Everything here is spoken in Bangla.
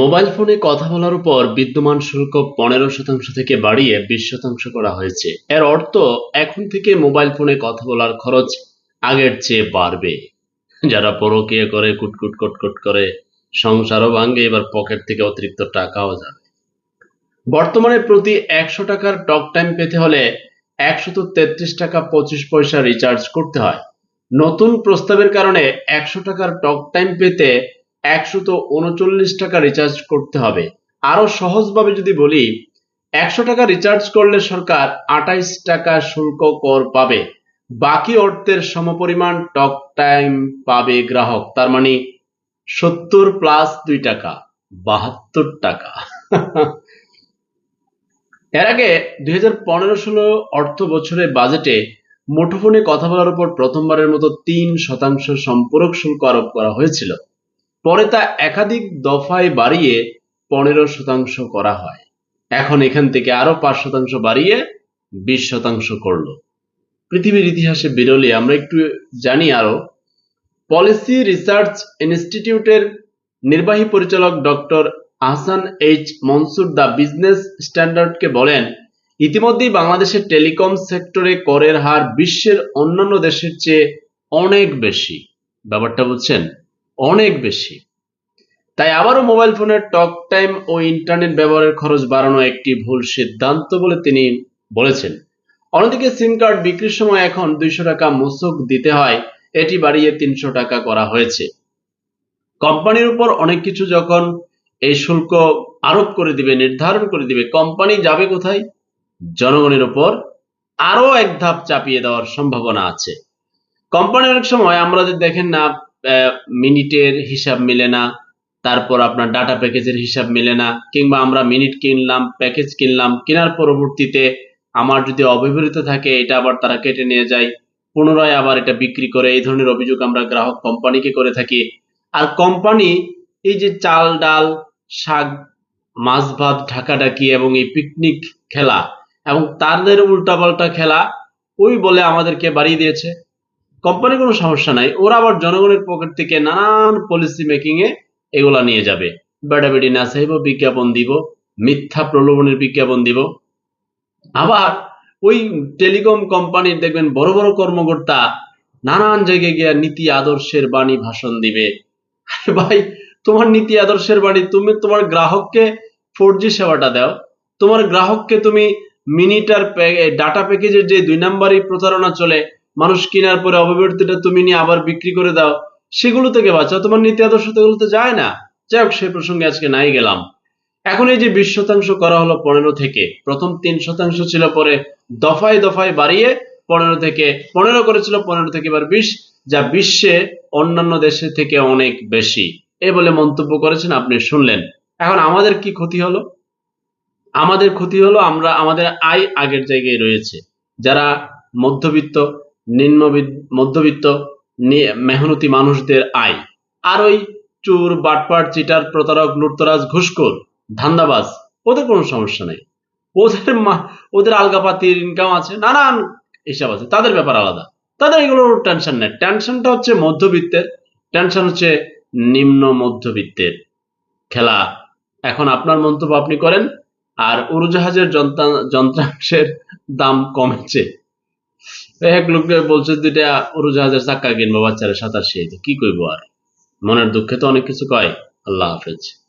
মোবাইল ফোনে কথা বলার উপর বিদ্যমান শুল্ক পনেরো শতাংশ থেকে বাড়িয়ে বিশ শতাংশ করা হয়েছে। এর অর্থ, এখন থেকে মোবাইল ফোনে কথা বলার খরচ আগের চেয়ে বাড়বে। যারা পরকীয়া করে, কুটকুট, কটকট করে, সংসারও ভাঙ্গে এবার পকেট থেকে অতিরিক্ত টাকাও যাবে। বর্তমানে প্রতি একশো টাকার টক টাইম পেতে হলে একশত তেত্রিশ টাকা পঁচিশ পয়সা রিচার্জ করতে হয়। নতুন প্রস্তাবের কারণে একশো টাকার টক টাইম পেতে একশত উনচল্লিশ টাকা রিচার্জ করতে হবে। আরও সহজভাবে যদি বলি, একশো টাকা রিচার্জ করলে সরকার আঠাইশ টাকা শুল্ক কর পাবে। বাকি অর্থের সমপরিমাণ টক টাইম পাবে গ্রাহক, তার মানে সত্তর প্লাস দুই টাকা, বাহাত্তর টাকা। এর আগে দুই হাজার পনেরো ষোলো অর্থ বছরের বাজেটে মুঠোফোনে কথা বলার উপর প্রথমবারের মতো তিন শতাংশ সম্পূরক শুল্ক আরোপ করা হয়েছিল। পরে তা একাধিক দফায় বাড়িয়ে পনেরো শতাংশ করা হয়। এখন এখান থেকে আরও পাঁচ শতাংশ বাড়িয়ে বিশ শতাংশ করল। পৃথিবীর ইতিহাসে বিরলে আমরা একটু জানি আরও। পলিসি রিসার্চ ইনস্টিটিউটের নির্বাহী পরিচালক doctor Ahsan H Mansur the business স্ট্যান্ডার্ডকে বলেন, ইতিমধ্যেই বাংলাদেশের টেলিকম সেক্টরে করের হার বিশ্বের অন্যান্য দেশের চেয়ে অনেক বেশি। ব্যাপারটা বুঝছেন? অনেক বেশি। তাই আবারও মোবাইল ফোনের টক টাইম ও ইন্টারনেট ব্যবহারের খরচ বাড়ানো একটি ভুল সিদ্ধান্ত বলে তিনি বলেছেন। অন্যদিকে সিম কার্ড বিক্রির সময় এখন দুইশো টাকা মুসুক দিতে হয়, এটি বাড়িয়ে তিনশো টাকা করা হয়েছে। কোম্পানির উপর অনেক কিছু যখন এই শুল্ক আরোপ করে দিবে, নির্ধারণ করে দিবে, কোম্পানি যাবে কোথায়? জনগণের উপর আরও এক ধাপ চাপিয়ে দেওয়ার সম্ভাবনা আছে। কোম্পানি অনেক সময় আমরা দেখেন না মিনিটের হিসাব মিলে না, তারপর আপনার ডাটা প্যাকেজের হিসাব মিলে না, কিংবা আমরা মিনিট কিনলাম প্যাকেজ কিনলাম, কেনার পরবর্তীতে আমার যদি অব্যবহৃত থাকে, এটা আবার তারা কেটে নিয়ে যায়, পুনরায় আবার এটা বিক্রি করে, এই ধরনের অভিযোগ আমরা গ্রাহক কোম্পানিকে করে থাকি। আর কোম্পানি, এই যে চাল, ডাল, শাক, মাছ, ভাত, ঢাকাঢাকি এবং এই পিকনিক খেলা এবং তাদের উল্টাপাল্টা খেলা, ওই বলে আমাদেরকে বাড়িয়ে দিয়েছে। কোম্পানির কোনো সমস্যা নাই, ওরা আবার জনগণের পকেট থেকে নানান পলিসি মেকিং এ এগুলা নিয়ে যাবে। বেড়াবেড়ি না চাইব, বিজ্ঞাপন দিব, মিথ্যা প্রলোভনের বিজ্ঞাপন দিব। আবার ওই টেলিকম কোম্পানির দেখবেন বড় বড় কর্মকর্তা নানান জায়গায় গিয়ে নীতি আদর্শের বাণী ভাষণ দিবে। ভাই, তোমার নীতি আদর্শের বাণী, তুমি তোমার গ্রাহককে ফোর জি সেবাটা দাও। তোমার গ্রাহককে তুমি মিনিটার ডাটা প্যাকেজের যে দুই নাম্বারই প্রতারণা চলে মানুষ কেনার পরে অপব্যর্থিটা তুমি নিয়ে আবার বিক্রি করে দাও, সেগুলো থেকে বাঁচাও। তোমার নীতি আদর্শ তো এগুলোতে যায় না। যাই হোক, সে প্রসঙ্গে আজকে নাই গেলাম। এখন এই যে বিশ শতাংশ করা হলো পনেরো থেকে, প্রথম তিন শতাংশ ছিল পরে দফায় দফায় বাড়িয়ে পনেরো থেকে, পনেরো করেছিল, পনেরো থেকে এবার বিশ, যা বিশ্বে অন্যান্য দেশের থেকে অনেক বেশি। এ বলে মন্তব্য করেছেন, আপনি শুনলেন। এখন আমাদের কি ক্ষতি হলো? আমাদের ক্ষতি হলো আমরা, আমাদের আয় আগের জায়গায় রয়েছে। যারা মধ্যবিত্ত নিম্ন মধ্যবিত্ত মেহনতি মানুষদের আয়। আর ওই চোর, বাটপাট, চিটার, প্রতারক, লুটতরাজ, ঘুষখোর, ধান্দাবাজ, ওদের কোনো সমস্যা নেই। ওদের ওদের আলগাপাতির ইনকাম আছে, নানান হিসাব আছে, তাদের ব্যাপার আলাদা। তাদের এগুলোর টেনশন নেই। টেনশনটা হচ্ছে মধ্যবিত্তের টেনশন হচ্ছে নিম্ন মধ্যবিত্তের খেলা। এখন আপনার মন্তব্য আপনি করেন, আর উড়োজাহাজের যন্ত্রা- যন্ত্রাংশের দাম কমেছে। এক লোক বলছে, দুইটা উড়োজাহাজের চাক্কা কিনবো, বাচ্চারা সাঁতার শিখে কি কইবো আর? মনের দুঃখে তো অনেক কিছু কয়। আল্লাহ হাফেজ।